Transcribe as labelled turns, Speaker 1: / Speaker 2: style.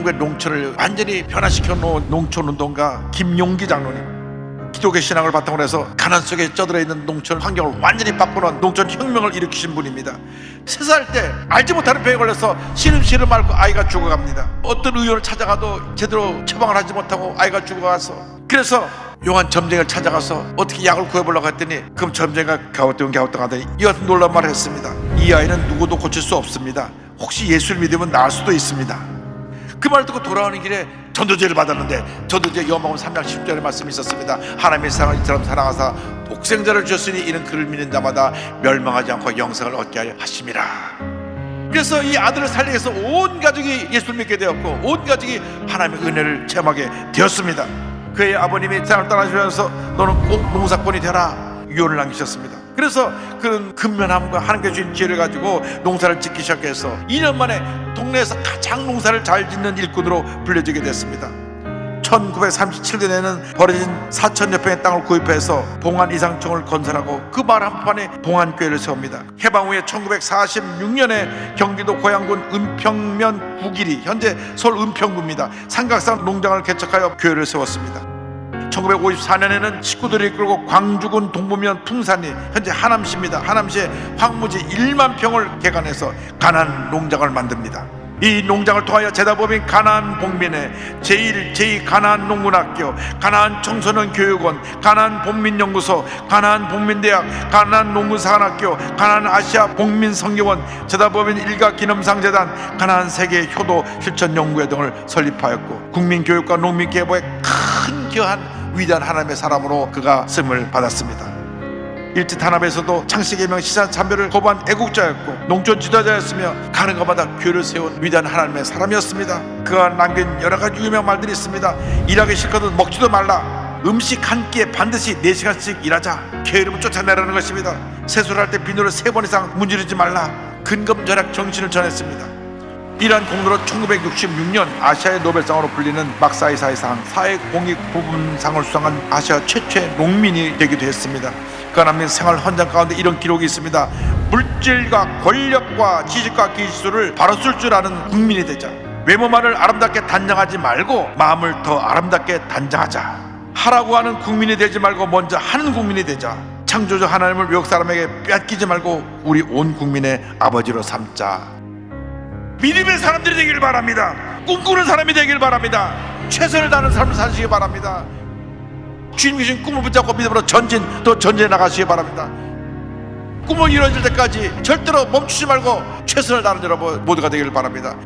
Speaker 1: 농촌을 완전히 변화시켜 놓은 농촌운동가 김용기 장로님 기독교 신앙을 바탕으로 해서 가난 속에 쩌들어 있는 농촌 환경을 완전히 바꾸는 농촌 혁명을 일으키신 분입니다. 세 살 때 알지 못하는 병에 걸려서 시름시름 앓고 아이가 죽어갑니다. 어떤 의원을 찾아가도 제대로 처방을 하지 못하고 아이가 죽어가서 그래서 용한 점쟁이를 찾아가서 어떻게 약을 구해보려고 했더니 그럼 점쟁이가 가우뚱 가우뚱 하더니 이 같은 놀라운 말을 했습니다. 이 아이는 누구도 고칠 수 없습니다. 혹시 예수를 믿으면 나을 수도 있습니다. 그 말 듣고 돌아오는 길에 전도제를 받았는데 전도제 요한복음 3장 10절의 말씀이 있었습니다. 하나님의 사랑을 이처럼 사랑하사 독생자를 주셨으니 이는 그를 믿는 자마다 멸망하지 않고 영생을 얻게 하려 하심이라 그래서 이 아들을 살리기 위해서 온 가족이 예수를 믿게 되었고 온 가족이 하나님의 은혜를 체험하게 되었습니다. 그의 아버님이 세상을 떠나시면서 너는 꼭 농사꾼이 되라. 유언을 남기셨습니다 그래서 그런 근면함과 하나님께 주신 지혜를 가지고 농사를 짓기 시작해서 2년 만에 동네에서 가장 농사를 잘 짓는 일꾼으로 불려지게 됐습니다 1937년에는 버려진 4천여 평의 땅을 구입해서 봉안 이상청을 건설하고 그 말 한판에 봉안교회를 세웁니다. 해방 후에 1946년에 경기도 고양군 은평면 구길이 현재 서울 은평구입니다. 삼각산 농장을 개척하여 교회를 세웠습니다. 1954년에는 식구들이 이끌고 광주군 동부면 풍산리 현재 하남시입니다. 하남시에 황무지 1만 평을 개간해서 가난 농장을 만듭니다. 이 농장을 통하여 제다법인 가나안 복민회 제1, 제2 가나안 농군학교 가나안 청소년 교육원 가나안 복민연구소 가나안 복민대학 가나안 농군사관학교 가나안 아시아 복민 성교원 제다법인 일가 기념상재단 가나안 세계 효도 실천 연구회 등을 설립하였고 국민교육과 농민계보에 큰 기여한 위대한 하나님의 사람으로 그가 쓰임을 받았습니다. 일제 탄압에서도 창세계명 시산 참배를 거부한 애국자였고 농촌 지도자였으며 가는 곳마다 교를 세운 위대한 하나님의 사람이었습니다. 그가 남긴 여러 가지 유명 말들이 있습니다. 일하기 싫거든 먹지도 말라. 음식 한 끼에 반드시 4시간씩 일하자. 게으름을 쫓아내라는 것입니다. 세수를 할 때 비누를 세 번 이상 문지르지 말라. 근검절약 정신을 전했습니다. 이러한 공로로 1966년 아시아의 노벨상으로 불리는 막사이 사이상 사회공익 부분상을 수상한 아시아 최초의 농민이 되기도 했습니다. 남긴 생활 헌장 가운데 이런 기록이 있습니다. 물질과 권력과 지식과 기술을 바로 쓸 줄 아는 국민이 되자. 외모만을 아름답게 단장하지 말고 마음을 더 아름답게 단장하자. 하라고 하는 국민이 되지 말고 먼저 하는 국민이 되자. 창조주 하나님을 외국 사람에게 뺏기지 말고 우리 온 국민의 아버지로 삼자. 믿음의 사람들이 되길 바랍니다. 꿈꾸는 사람이 되길 바랍니다. 최선을 다하는 삶을 사시기 바랍니다. 주님 주신 꿈을 붙잡고 믿음으로 전진 또 전진해 나가시기 바랍니다. 꿈을 이루어질 때까지 절대로 멈추지 말고 최선을 다하는 여러분 모두가 되길 바랍니다.